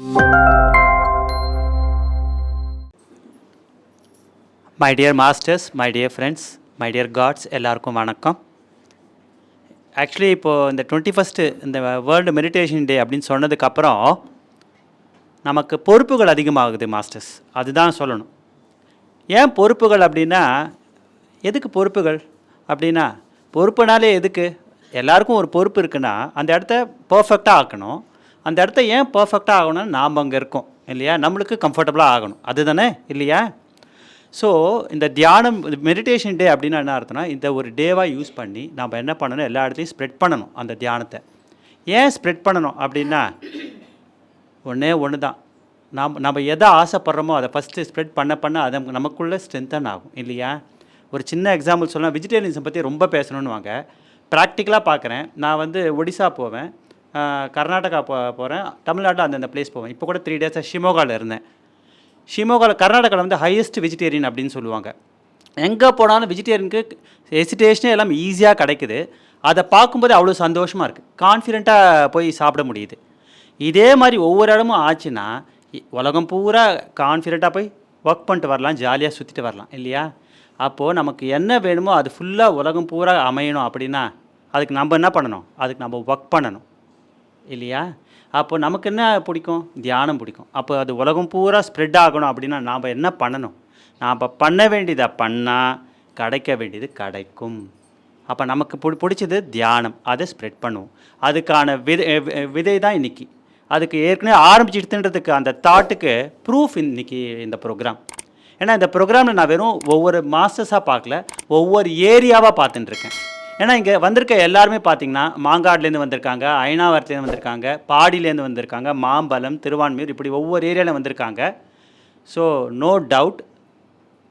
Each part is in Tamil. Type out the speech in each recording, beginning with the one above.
My dear masters my dear friends my dear gods எல்லாருக்கும் வணக்கம். ஆக்சுவலி இப்போது இந்த டுவெண்ட்டி ஃபஸ்ட்டு இந்த வேர்ல்டு மெடிடேஷன் டே அப்படின்னு சொன்னதுக்கப்புறம் நமக்கு பொறுப்புகள் அதிகமாகுது மாஸ்டர்ஸ் அதுதான் சொல்லணும். ஏன் பொறுப்புகள் அப்படின்னா எதுக்கு பொறுப்புகள்? அப்படின்னா பொறுப்புனாலே எதுக்கு? எல்லாருக்கும் ஒரு பொறுப்பு இருக்குன்னா அந்த இடத்த பர்ஃபெக்டாக ஆக்கணும். அந்த இடத்த ஏன் பர்ஃபெக்டாக ஆகணும்னு நாம் அங்கே இருக்கோம் இல்லையா? நம்மளுக்கு கம்ஃபர்டபுளாக ஆகணும். அதுதானே? இல்லையா? ஸோ இந்த தியானம் மெடிடேஷன் டே அப்படின்னா என்ன அர்த்தம்னா இந்த ஒரு டேவாக யூஸ் பண்ணி நம்ம என்ன பண்ணணும்? எல்லா இடத்தையும் ஸ்ப்ரெட் பண்ணணும் அந்த தியானத்தை. ஏன் ஸ்ப்ரெட் பண்ணணும் அப்படின்னா ஒன்றே ஒன்று தான் நாம் நம்ம எதை ஆசைப்படுறோமோ அதை ஃபஸ்ட்டு ஸ்ப்ரெட் பண்ண பண்ண அதை நமக்குள்ளே ஸ்ட்ரென்தன் ஆகும் இல்லையா? ஒரு சின்ன எக்ஸாம்பிள் சொல்லலாம் வெஜிடேரியன்ஸை பற்றி ரொம்ப பேசணுன்னு வாங்க ப்ராக்டிக்கலாக பார்க்குறேன் நான் வந்து ஒடிசா போவேன். கர்நாடகா போ போகிறேன் தமிழ்நாட்டில் அந்தந்த பிளேஸ் போவேன். இப்போ கூட த்ரீ டேஸாக ஷிமோகாவில் இருந்தேன். ஷிமோகாவில் கர்நாடகாவில் வந்து ஹையஸ்ட் வெஜிடேரியன் அப்படின்னு சொல்லுவாங்க. எங்கே போனாலும் வெஜிடேரியனுக்கு ஹெசிடேஷனே எல்லாம் ஈஸியாக கிடைக்குது. அதை பார்க்கும்போது அவ்வளோ சந்தோஷமாக இருக்குது கான்ஃபிடெண்ட்டாக போய் சாப்பிட முடியுது. இதே மாதிரி ஒவ்வொரு இடமும் ஆச்சுன்னா இ- உலகம் பூரா கான்ஃபிடெண்ட்டாக போய் ஒர்க் பண்ணிட்டு வரலாம் ஜாலியாக சுற்றிட்டு வரலாம் இல்லையா? அப்போது நமக்கு என்ன வேணுமோ அது ஃபுல்லாக உலகம் பூரா அமையணும் அப்படின்னா அதுக்கு நம்ம என்ன பண்ணணும்? அதுக்கு நம்ம ஒர்க் பண்ணணும். இல்லையா? அப்போ நமக்கு என்ன பிடிக்கும்? தியானம் பிடிக்கும். அப்போ அது உலகம் பூரா ஸ்ப்ரெட் ஆகணும் அப்படின்னா நாம் என்ன பண்ணணும்? நாம் பண்ண வேண்டியதை பண்ணால் கிடைக்க வேண்டியது கிடைக்கும். அப்போ நமக்கு பிடி பிடிச்சது தியானம். அதை ஸ்ப்ரெட் பண்ணுவோம். அதுக்கான விதை விதை தான் இன்னைக்கு. அதுக்கு ஏற்கனவே ஆரம்பிச்சிடுத்துன்றதுக்கு அந்த தாட்டுக்கு ப்ரூஃப் இன்றைக்கி இந்த ப்ரோக்ராம் ஏன்னா இந்த ப்ரோக்ராமில் நான் வெறும் ஒவ்வொரு மாஸ்டர்ஸாக பார்க்கல ஒவ்வொரு ஏரியாவாக பார்த்துட்டுருக்கேன் ஏன்னா இங்கே வந்திருக்க எல்லாருமே பார்த்தீங்கன்னா மாங்காட்லேருந்து வந்திருக்காங்க ஐனாவரத்துலேருந்து வந்திருக்காங்க பாடியிலேருந்து வந்திருக்காங்க மாம்பலம் திருவான்மையூர் இப்படி ஒவ்வொரு ஏரியாவில் வந்திருக்காங்க. So no doubt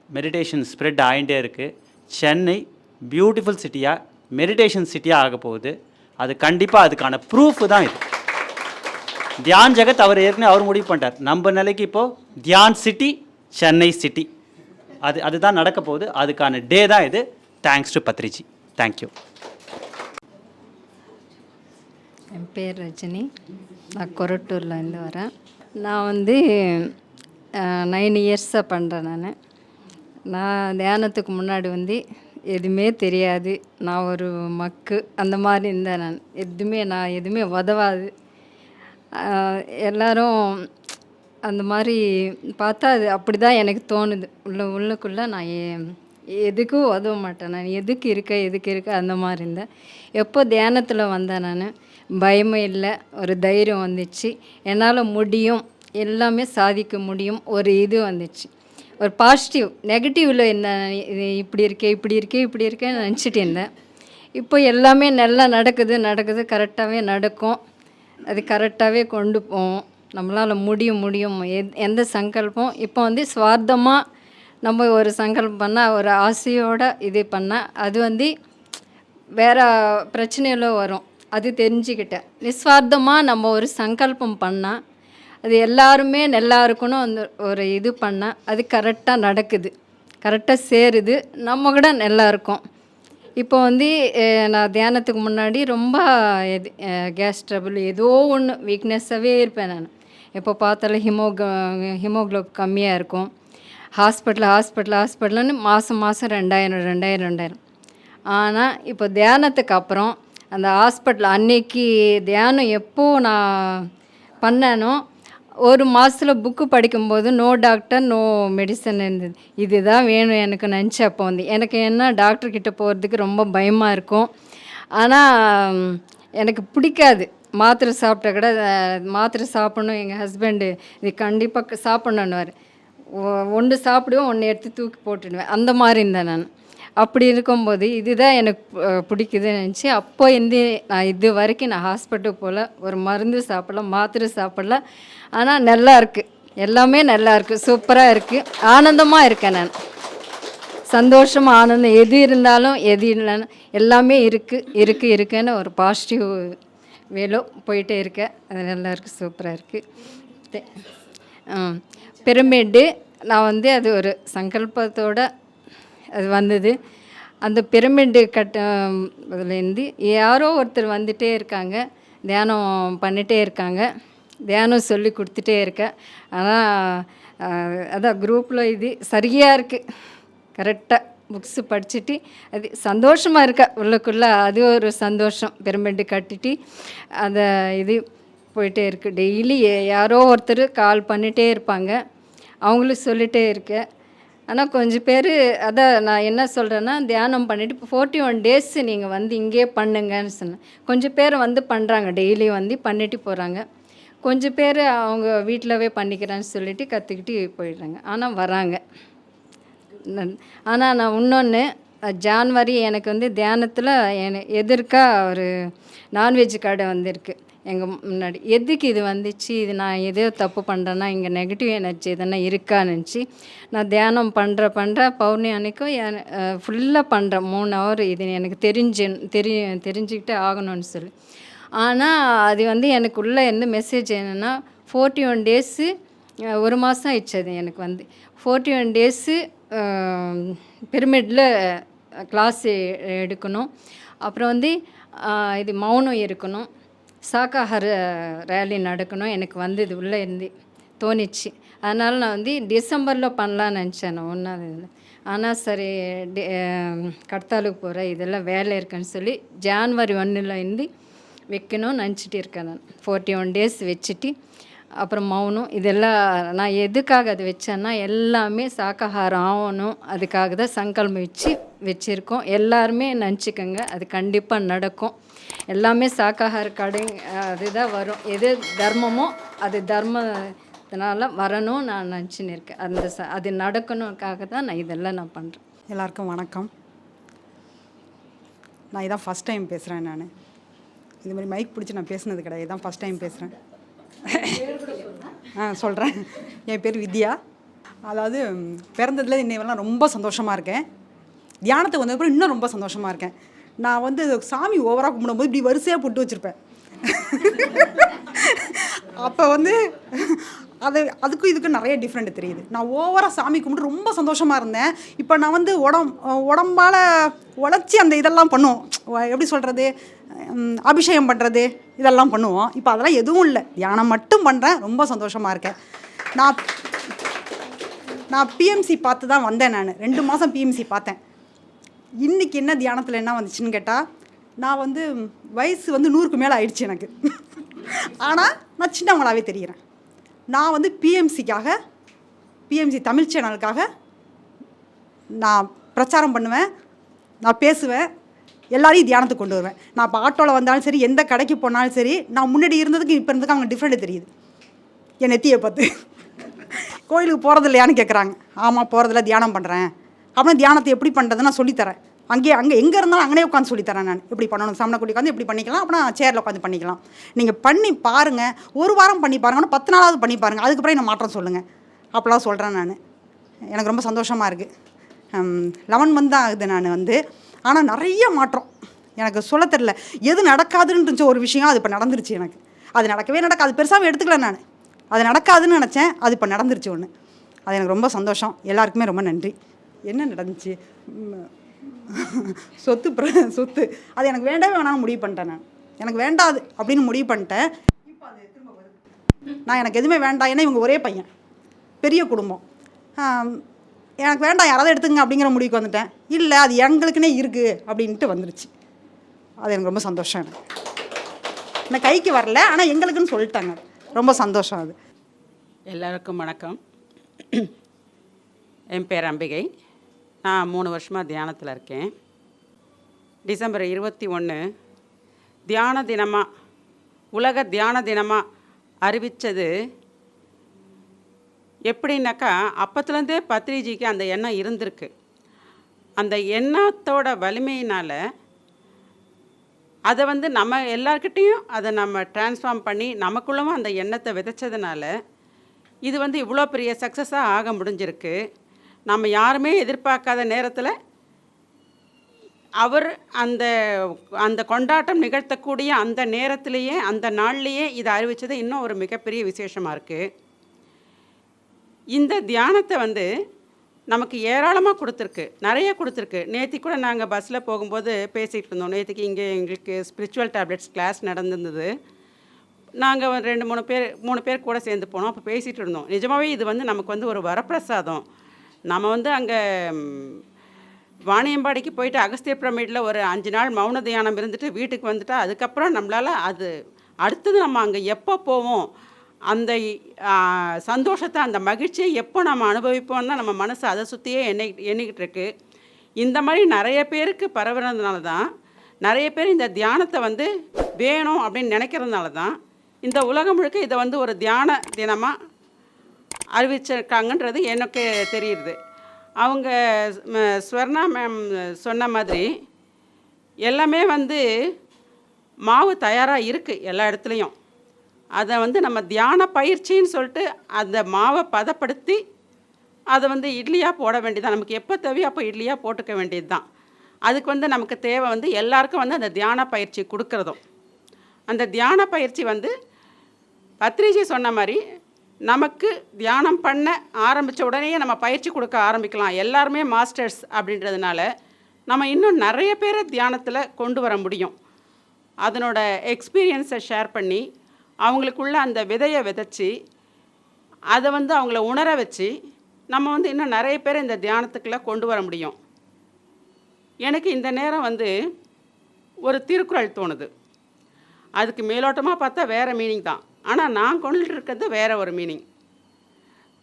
meditation spread ஆகிட்டே இருக்குது சென்னை பியூட்டிஃபுல் சிட்டியாக மெடிடேஷன் சிட்டியாக ஆக போகுது. அது கண்டிப்பாக அதுக்கான ப்ரூஃப் தான் இது. தியான் ஜெகத் அவர் ஏற்கனவே அவர் முடிவு பண்ணிட்டார். நம்ம நிலைக்கு இப்போது தியான் சிட்டி சென்னை சிட்டி அது அதுதான் நடக்க போகுது. அதுக்கான டே தான் இது. Thanks to Patriji. Thank you என் பேர் ரஜினி. நான் கொரட்டூர்லேருந்து வரேன். நான் வந்து நைன் இயர்ஸாக பண்ணுறேன் நான். நான் தியானத்துக்கு முன்னாடி வந்து எதுவுமே தெரியாது. நான் ஒரு மக்கு. அந்த மாதிரி இருந்தேன் நான். எதுவுமே நான் எதுவுமே உதவாது. எல்லோரும் அந்த மாதிரி பார்த்தா அது அப்படி தான் எனக்கு தோணுது. உள்ள உள்ளுக்குள்ளே நான் எதுக்கும் உதவ மாட்டேன் நான்? எதுக்கு இருக்க எதுக்கு இருக்க? அந்த மாதிரி இருந்தேன். எப்போ தியானத்தில் வந்தேன் நான் பயமும் இல்லை ஒரு தைரியம் வந்துச்சு. என்னால் முடியும் எல்லாமே சாதிக்க முடியும் ஒரு இது வந்துச்சு. ஒரு பாசிட்டிவ் நெகட்டிவில் என்ன இது இப்படி இருக்கே இப்படி இருக்கே இப்படி இருக்கேன்னு நினச்சிட்டு இருந்தேன். இப்போ எல்லாமே நல்லா நடக்குது நடக்குது கரெக்டாகவே நடக்கும். அது கரெக்டாகவே கொண்டு போவோம் நம்மளால் முடியும் முடியும். எந்த சங்கல்பம்? இப்போ வந்து சுவார்த்தமாக நம்ம ஒரு சங்கல்பம் பண்ணால் ஒரு ஆசையோடு இது பண்ணால் அது வந்து வேறு பிரச்சனையில் வரும். அது தெரிஞ்சுக்கிட்டேன் நிஸ்வார்த்தமாக நம்ம ஒரு சங்கல்பம் பண்ணால் அது எல்லாருமே நல்லா இருக்கணும் அந்த ஒரு இது பண்ணால் அது கரெக்டாக நடக்குது. கரெக்டாக சேருது. நம்ம கூட நல்லா இருக்கும். இப்போ வந்து நான் தியானத்துக்கு முன்னாடி ரொம்ப எது கேஸ் ட்ரபிள் ஏதோ ஒன்று வீக்னஸ்ஸாகவே இருப்பேன் நான். எப்போ பார்த்தாலும் ஹிமோக ஹிமோக்ளோப் கம்மியாக இருக்கும். ஹாஸ்பிட்டல் ஹாஸ்பிட்டல் ஹாஸ்பிட்டல்னு மாதம் மாதம் ரெண்டாயிரம் ரெண்டாயிரம் ரெண்டாயிரம். ஆனால் இப்போ தியானத்துக்கு அப்புறம் அந்த ஹாஸ்பிட்டல் அன்னைக்கு தியானம் எப்போ நான் பண்ணேனோ ஒரு மாதத்தில் புக்கு படிக்கும்போது நோ டாக்டர் நோ மெடிசன் இருந்தது. இதுதான் வேணும் எனக்கு நினச்சி அப்போ வந்து. எனக்கு என்ன டாக்டர்கிட்ட போகிறதுக்கு ரொம்ப பயமாக இருக்கும். ஆனால் எனக்கு பிடிக்காது. மாத்திரை சாப்பிட்டா கூட மாத்திரை சாப்பிடணும். எங்கள் ஹஸ்பண்டு இது கண்டிப்பாக சாப்பிட்ணுன்னுவார் ஒன்று சாப்பிடுவேன் ஒன்று எடுத்து தூக்கி போட்டுடுவேன். அந்த மாதிரி இருந்தேன் நான். அப்படி இருக்கும்போது இதுதான் எனக்கு பிடிக்குதுன்னு நினச்சி அப்போ இருந்து நான் இது வரைக்கும் நான் ஹாஸ்பிட்டல் போகல ஒரு மருந்து சாப்பிடல மாத்திரை சாப்பிடல. ஆனால் நல்லா இருக்குது எல்லாமே நல்லா இருக்குது சூப்பராக இருக்குது ஆனந்தமாக இருக்கேன் நான். சந்தோஷம் ஆனந்தம். எது இருந்தாலும் எது இல்லைன்னு எல்லாமே இருக்குது இருக்குது இருக்குன்னு ஒரு பாசிட்டிவ் வேலோ போயிட்டே இருக்கேன். அது நல்லா இருக்குது சூப்பராக இருக்குது பிரமிடு நான் வந்து அது ஒரு சங்கல்பத்தோட அது வந்தது. அந்த பிரமிடு கட்ட இதுலேருந்து யாரோ ஒருத்தர் வந்துகிட்டே இருக்காங்க. தியானம் பண்ணிகிட்டே இருக்காங்க. தியானம் சொல்லி கொடுத்துட்டே இருக்கேன் ஆனால் அதான் குரூப்பில் இது சரியாக இருக்குது கரெக்டாக புக்ஸு படிச்சுட்டு அது சந்தோஷமாக இருக்க. உள்ளக்குள்ளே அது ஒரு சந்தோஷம். பிரமிடு கட்டிட்டு அந்த இது போயிட்டே இருக்குது டெய்லி யாரோ ஒருத்தர் கால் பண்ணிகிட்டே இருப்பாங்க. அவங்களும் சொல்லிகிட்டே இருக்கேன் ஆனால் கொஞ்சம் பேர் அதான் நான் என்ன சொல்கிறேன்னா தியானம் பண்ணிவிட்டு இப்போ ஃபோர்ட்டி ஒன் டேஸ் நீங்கள் வந்து இங்கேயே பண்ணுங்கன்னு சொன்னேன் கொஞ்சம் பேர் வந்து பண்ணுறாங்க டெய்லி வந்து பண்ணிட்டு போகிறாங்க கொஞ்சம் பேர் அவங்க வீட்டிலவே பண்ணிக்கிறேன்னு சொல்லிட்டு கற்றுக்கிட்டு போயிடுறாங்க. ஆனால் வராங்க. ஆனால் நான் இன்னொன்று ஜான்வரி எனக்கு வந்து தியானத்தில் என எதிர்க்க ஒரு நான்வெஜ் கடை வந்திருக்கு. எங்கள் முன்னாடி எதுக்கு இது வந்துச்சு? இது நான் எதோ தப்பு பண்ணுறேன்னா இங்கே நெகட்டிவ் எனர்ஜி எதனா இருக்கான்னுச்சு நினச்சி நான் தியானம் பண்ணுற பண்ணுற பௌர்ணி அன்னைக்கும் ஃபுல்லாக பண்ணுறேன் மூணு ஹவர் இது எனக்கு தெரிஞ்சு தெரி தெரிஞ்சுக்கிட்டே ஆகணும்னு சொல்லி. ஆனால் அது வந்து எனக்கு என்ன மெசேஜ் என்னென்னா ஃபோர்ட்டி ஒன் டேஸு ஒரு மாதம் ஆயிடுச்சது அது எனக்கு வந்து. ஃபோர்ட்டி ஒன் டேஸு பிரமிடில் கிளாஸ் எடுக்கணும். அப்புறம் வந்து இது மௌனம் இருக்கணும். சாக்காஹார ரேலி நடக்கணும். எனக்கு வந்து இது உள்ளே இருந்து தோணிச்சு. அதனால் நான் வந்து டிசம்பரில் பண்ணலான்னு நினச்சேன் நான் ஒன்றாவது ஆனால் சரி கடத்தாலுக்கு போகிற இதெல்லாம் வேலை இருக்குன்னு சொல்லி ஜான்வரி ஒன்றில் இருந்து வைக்கணும்னு நினச்சிட்டு இருக்கேன் நான். ஃபோர்ட்டி ஒன் டேஸ் வச்சுட்டு அப்புறம் மௌனம் இதெல்லாம் நான் எதுக்காக அது வச்சேன்னா எல்லாமே சாக்காகாரம் ஆகணும். அதுக்காக தான் சங்கல்பம் வச்சு வச்சுருக்கோம். எல்லாருமே நினச்சிக்கோங்க அது கண்டிப்பாக நடக்கும். எல்லாமே சாக்காகார கடை அதுதான் வரும். எது தர்மமோ அது தர்மத்தினால வரணும் நான் நினச்சின்னு இருக்கேன். அந்த ச அது நடக்கணுக்காக தான் நான் இதெல்லாம் நான் பண்ணுறேன் எல்லாருக்கும் வணக்கம். நான் இதான் ஃபஸ்ட் டைம் பேசுகிறேன் நான். இது மாதிரி மைக் பிடிச்சி நான் பேசுனது கிடையாது. இதான் ஃபஸ்ட் டைம் பேசுகிறேன் ஆ சொல்கிறேன் என் பேர் வித்யா. அதாவது பிறந்ததுல இன்னைவெல்லாம் ரொம்ப சந்தோஷமாக இருக்கேன். தியானத்துக்கு வந்ததுக்கப்புறம் இன்னும் ரொம்ப சந்தோஷமாக இருக்கேன். நான் வந்து சாமி ஓவராக கும்பிடும்போது இப்படி வரிசையாக போட்டு வச்சுருப்பேன். அப்போ வந்து அது அதுக்கும் இதுக்கும் நிறைய டிஃப்ரெண்ட் தெரியுது. நான் ஓவராக சாமி கும்பிட்டு ரொம்ப சந்தோஷமாக இருந்தேன். இப்போ நான் வந்து உடம் உடம்பால் உழைச்சி அந்த இதெல்லாம் பண்ணுவோம். எப்படி சொல்கிறது அபிஷேகம் பண்ணுறது இதெல்லாம் பண்ணுவோம். இப்போ அதெல்லாம் எதுவும் இல்லை. தியானம் மட்டும் பண்ணுறேன் ரொம்ப சந்தோஷமாக இருக்கேன். நான் நான் பிஎம்சி பார்த்து தான் வந்தேன் நான். ரெண்டு மாதம் பிஎம்சி பார்த்தேன். இன்றைக்கி என்ன தியானத்தில் என்ன வந்துச்சுன்னு கேட்டால் நான் வந்து வயசு வந்து நூறுக்கு மேலே ஆயிடுச்சு எனக்கு. ஆனால் நான் சின்னவங்களாகவே தெரிகிறேன் நான் வந்து பிஎம்சிக்காக பிஎம்சி தமிழ் சேனலுக்காக நான் பிரச்சாரம் பண்ணுவேன் நான் பேசுவேன் எல்லாரையும் தியானத்துக்கு கொண்டு வருவேன். நான் இப்போ ஆட்டோவில் வந்தாலும் சரி எந்த கடைக்கு போனாலும் சரி நான் முன்னாடி இருந்ததுக்கு இப்போ இருந்ததுக்கு அவங்க டிஃப்ரெண்ட் தெரியுது. என் நெத்தியை பார்த்து கோயிலுக்கு போகிறது இல்லையான்னு கேட்குறாங்க ஆமாம் போகிறதில்ல தியானம் பண்ணுறேன் அப்புறம் தியானத்தை எப்படி பண்ணுறதுன்னு நான் சொல்லித்தரேன். அங்கேயே அங்கே எங்கே இருந்தாலும் அங்கேயே உட்காந்து சொல்லித்தரேன் நான். எப்படி பண்ணணும்? சாமனக்குடி உட்காந்து எப்படி பண்ணிக்கலாம்? அப்புறம் சேரில் உட்காந்து பண்ணிக்கலாம். நீங்கள் பண்ணி பாருங்கள் ஒரு வாரம் பண்ணி பாருங்க. பத்து நாளாவது பண்ணி பாருங்கள் அதுக்கப்புறம் என்ன மாற்றம் சொல்லுங்கள் அப்படிலாம் சொல்கிறேன் நான். எனக்கு ரொம்ப சந்தோஷமாக இருக்குது லெவன் மந்த் தான் ஆகுது நான் வந்து. ஆனால் நிறைய மாற்றம். எனக்கு சொல்ல தெரில எது நடக்காதுன்னு இருந்துச்சு ஒரு விஷயம் அது இப்போ நடந்துருச்சு எனக்கு. அது நடக்கவே நடக்காது. பெருசாகவே எடுத்துக்கல நான். அது நடக்காதுன்னு நினச்சேன். அது இப்போ நடந்துருச்சு ஒன்று அது எனக்கு ரொம்ப சந்தோஷம். எல்லாருக்குமே ரொம்ப நன்றி. என்ன நடந்துச்சு? சொத்து பிர சொத்து. அது எனக்கு வேண்டவே வேணாம்னு முடிவு பண்ணிட்டேன் நான். எனக்கு வேண்டாது அப்படின்னு முடிவு பண்ணிட்டேன். இப்போ அது திரும்ப நான் எனக்கு எதுவுமே வேண்டாம். ஏன்னா இவங்க ஒரே பையன். பெரிய குடும்பம். எனக்கு வேண்டாம். யாராவது எடுத்துங்க அப்படிங்கிற முடிவுக்கு வந்துட்டேன். இல்லை அது எங்களுக்குன்னே இருக்குது அப்படின்ட்டு வந்துருச்சு. அது எனக்கு ரொம்ப சந்தோஷம் எனக்கு. நான் கைக்கு வரல. ஆனால் எங்களுக்குன்னு சொல்லிட்டாங்க. ரொம்ப சந்தோஷம் அது. எல்லாருக்கும் வணக்கம். என் பேர் அம்பிகை. நான் மூணு வருஷமாக தியானத்தில் இருக்கேன். டிசம்பர் இருபத்தி ஒன்று தியான தினமாக உலக தியான தினமாக அறிவித்தது எப்படின்னாக்கா அப்பத்துலேருந்தே பத்ரிஜிக்கு அந்த எண்ணம் இருந்திருக்கு. அந்த எண்ணத்தோட வலிமையினால் அதை வந்து நம்ம எல்லார்கிட்டேயும் அதை நம்ம டிரான்ஸ்ஃபார்ம் பண்ணி நமக்குள்ளவும் அந்த எண்ணத்தை விதைச்சதுனால இது வந்து இவ்வளோ பெரிய சக்ஸஸாக ஆக முடிஞ்சிருக்கு. நம்ம யாருமே எதிர்பார்க்காத நேரத்தில் அவர் அந்த அந்த கொண்டாட்டம் நிகழ்த்தக்கூடிய அந்த நேரத்திலேயே அந்த நாள்லேயே இதை அறிவித்தது இன்னும் ஒரு மிகப்பெரிய விசேஷமாக இருக்குது இந்த தியானத்தை வந்து நமக்கு ஏராளமாக கொடுத்துருக்கு. நிறைய கொடுத்துருக்கு. நேற்று கூட நாங்கள் பஸ்ஸில் போகும்போது பேசிகிட்டு இருந்தோம். நேற்றுக்கு இங்கே எங்களுக்கு ஸ்பிரிச்சுவல் டேப்லெட்ஸ் கிளாஸ் நடந்திருந்தது. நாங்கள் ரெண்டு மூணு பேர் மூணு பேர் கூட சேர்ந்து போனோம். அப்போ பேசிகிட்டு இருந்தோம். நிஜமாகவே இது வந்து நமக்கு வந்து ஒரு வரப்பிரசாதம். நம்ம வந்து அங்கே வாணியம்பாடிக்கு போயிட்டு அகஸ்திய பிரமிடில் ஒரு அஞ்சு நாள் மௌன தியானம் இருந்துட்டு வீட்டுக்கு வந்துட்டு அதுக்கப்புறம் நம்மளால் அது அடுத்தது நம்ம அங்கே எப்போ போவோம் அந்த சந்தோஷத்தை அந்த மகிழ்ச்சியை எப்போ நம்ம அனுபவிப்போம்னா நம்ம மனசு அதை சுற்றியே எண்ணி எண்ணிக்கிட்டு இருக்கு. இந்த மாதிரி நிறைய பேருக்கு பரவுறதுனால தான் நிறைய பேர் இந்த தியானத்தை வந்து வேணும் அப்படின்னு நினைக்கிறதுனால தான் இந்த உலகம் முழுக்க இதை வந்து ஒரு தியான தினமாக அறிவிச்சிருக்காங்கன்றது எனக்கு தெரியுது. அவங்க ஸ்வர்ணா மேம் சொன்ன மாதிரி எல்லாமே வந்து மாவு தயாராக இருக்குது எல்லா இடத்துலையும். அதை வந்து நம்ம தியான பயிற்சின்னு சொல்லிட்டு அந்த மாவை பதப்படுத்தி அதை வந்து இட்லியாக போட வேண்டியதான் நமக்கு எப்போ தேவையோ அப்போ இட்லியாக போட்டுக்க வேண்டியது தான் அதுக்கு வந்து நமக்கு தேவை வந்து எல்லாருக்கும் வந்து அந்த தியான பயிற்சி கொடுக்குறதும். அந்த தியான பயிற்சி வந்து பத்ரிஜி சொன்ன மாதிரி நமக்கு தியானம் பண்ண ஆரம்பித்த உடனே நம்ம பயிற்சி கொடுக்க ஆரம்பிக்கலாம். எல்லாருமே மாஸ்டர்ஸ் அப்படின்றதுனால நம்ம இன்னும் நிறைய பேரை தியானத்தில் கொண்டு வர முடியும். அதனோட எக்ஸ்பீரியன்ஸை ஷேர் பண்ணி அவங்களுக்குள்ள அந்த விதையை விதைச்சி அதை வந்து அவங்கள உணர வச்சு நம்ம வந்து இன்னும் நிறைய பேர் இந்த தியானத்துக்குள்ளே கொண்டு வர முடியும். எனக்கு இந்த நேரம் வந்து ஒரு திருக்குறள் தோணுது. அதுக்கு மேலோட்டமாக பார்த்தா வேறு மீனிங் தான். ஆனால் நான் கொண்டுட்டு இருக்கிறது வேற ஒரு மீனிங்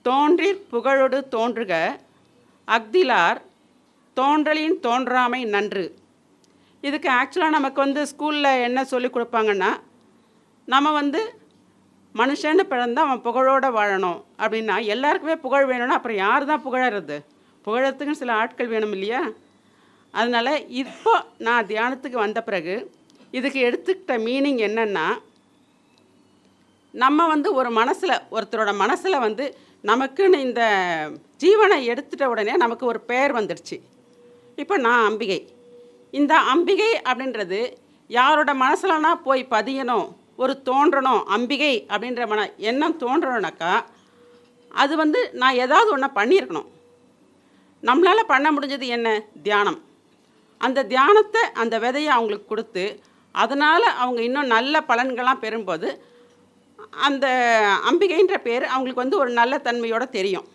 தோன்றிற் புகழோடு தோன்றுக அக்திலார் தோன்றலின் தோன்றாமை நன்று. இதுக்கு ஆக்சுவலாக நமக்கு வந்து ஸ்கூலில் என்ன சொல்லி கொடுப்பாங்கன்னா நம்ம வந்து மனுஷன்னு பிறந்தா அவன் புகழோடு வாழணும் அப்படின்னா எல்லாருக்குமே புகழ் வேணும்னா அப்புறம் யார் தான் புகழறது? புகழத்துக்குன்னு சில ஆட்கள் வேணும் இல்லையா? அதனால் இப்போ நான் தியானத்துக்கு வந்த பிறகு இதுக்கு எடுத்துக்கிட்ட மீனிங் என்னென்னா நம்ம வந்து ஒரு மனசில் ஒருத்தரோட மனசில் வந்து நமக்குன்னு இந்த ஜீவனை எடுத்துட்ட உடனே நமக்கு ஒரு பெயர் வந்துடுச்சு இப்போ நான் அம்பிகை. இந்த அம்பிகை அப்படின்றது யாரோட மனசுலனா போய் பதியணும் ஒரு தோன்றணும் அம்பிகை அப்படின்ற மன எண்ணம் தோன்றணுனாக்கா அது வந்து நான் ஏதாவது ஒன்று பண்ணியிருக்கணும். நம்மளால் பண்ண முடிஞ்சது என்ன? தியானம். அந்த தியானத்தை அந்த விதையை அவங்களுக்கு கொடுத்து அதனால் அவங்க இன்னும் நல்ல பலன்கள்லாம் பெறும்போது அந்த அம்பிகைன்ற பேர் அவங்களுக்கு வந்து ஒரு நல்ல தன்மையோடு தெரியும்.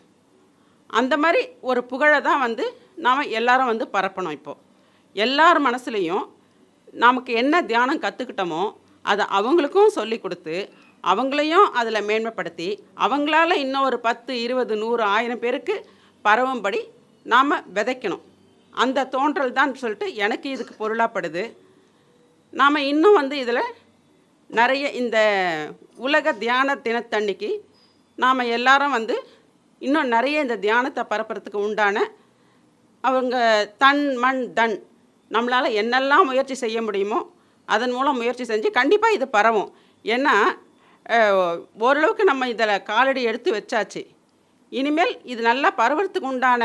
அந்த மாதிரி ஒரு புகழை தான் வந்து நாம் எல்லாரும் வந்து பரப்பணும் இப்போது எல்லார் மனசுலேயும் நமக்கு என்ன தியானம் கற்றுக்கிட்டோமோ அதை அவங்களுக்கும் சொல்லி கொடுத்து அவங்களையும் அதில் மேன்மைப்படுத்தி அவங்களால இன்னும் ஒரு பத்து இருபது நூறு ஆயிரம் பேருக்கு பரவும்படி நாம் விதைக்கணும். அந்த தோன்றல் தான் சொல்லிட்டு எனக்கு இதுக்கு பொருளாப்படுது. நாம் இன்னும் வந்து இதில் நிறைய இந்த உலக தியான தினத்தன்னைக்கு நாம் எல்லாரும் வந்து இன்னும் நிறைய இந்த தியானத்தை பரப்புறதுக்கு உண்டான அவங்க தன் மண் தன் நம்மளால் என்னெல்லாம் முயற்சி செய்ய முடியுமோ அதன் மூலம் முயற்சி செஞ்சு கண்டிப்பாக இது பரவும். ஏன்னா ஓரளவுக்கு நம்ம இதில் காலடி எடுத்து வச்சாச்சு. இனிமேல் இது நல்லா பரவறதுக்கு உண்டான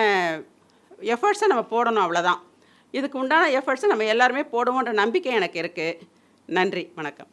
எஃபர்ட்ஸை நம்ம போடணும் அவ்வளோதான் இதுக்கு உண்டான எஃபர்ட்ஸை நம்ம எல்லாருமே போடுவோன்ற நம்பிக்கை எனக்கு இருக்குது நன்றி வணக்கம்.